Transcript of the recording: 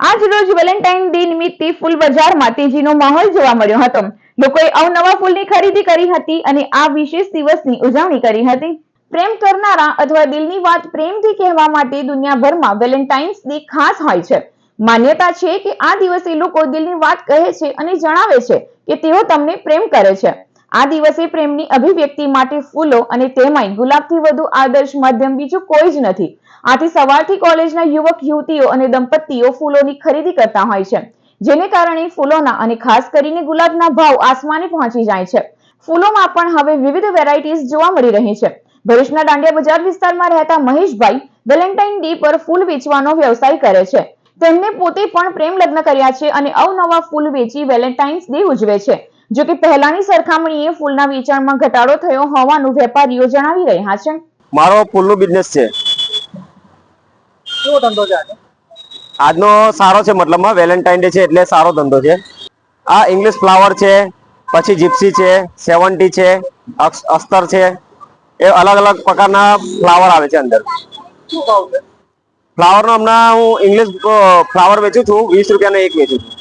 આજ રોજ Valentine day નિમિત્તે ફૂલ બજારમાં તેજીનો માહોલ જોવા મળ્યો હતો. લોકોએ અવનવા ફૂલની ખરીદી કરી હતી અને આ વિશેષ દિવસની ઉજવણી કરી હતી. પ્રેમ કરનારા અથવા દિલની વાત પ્રેમથી કહેવા માટે દુનિયાભરમાં વેલેન્ટાઇન્સ ડે ખાસ હોય છે. માન્યતા છે કે આ દિવસે લોકો દિલની વાત કહે છે અને જણાવે છે કે તેઓ તમને પ્રેમ કરે છે. આ દિવસે પ્રેમની અભિવ્યક્તિ માટે ફૂલો અને તેમાંય ગુલાબથી વધુ આદર્શ માધ્યમ બીજું કોઈ જ નથી. આથી સવારથી કોલેજના યુવક, યુવતીઓ અને દંપતીઓ ફૂલોની ખરીદી કરતા હોય છે. જેને કારણે ફૂલોના અને ખાસ કરીને ગુલાબના ભાવ આસમાને પહોંચી જાય છે. ફૂલોમાં પણ હવે વિવિધ વેરાયટીઝ જોવા મળી રહી છે. ભરૂચના દાંડિયા બજાર વિસ્તારમાં રહેતા મહેશભાઈ વેલેન્ટાઇન ડે પર ફૂલ વેચવાનો વ્યવસાય કરે છે. તેમને પોતે પણ પ્રેમ લગ્ન કર્યા છે અને અવનવા ફૂલ વેચી વેલેન્ટાઇન્સ ડે ઉજવે છે. જો કે પહેલાની સરખામણીએ ફૂલના વેચાણમાં ઘટાડો થયો હોવાનું વેપારીઓ જણાવી રહ્યા છે. મારો ફૂલનો બિઝનેસ છે. કેવો ધંધો છે આજનો સારો છે મતલબમાં વેલેન્ટાઇન ડે છે એટલે સારો ધંધો છે. આ ઇંગ્લિશ ફ્લાવર છે પછી જીપ્સી છે સેવન્ટી છે અક્ષ- અસ્તર છે. એ અલગ અલગ પ્રકારના ફ્લાવર આવે છે અંદર. શું ભાવ ફ્લાવરનો હમણાં હું ઇંગ્લિશ ફ્લાવર વેચું છું વીસ રૂપિયાનો એક વેચું છું.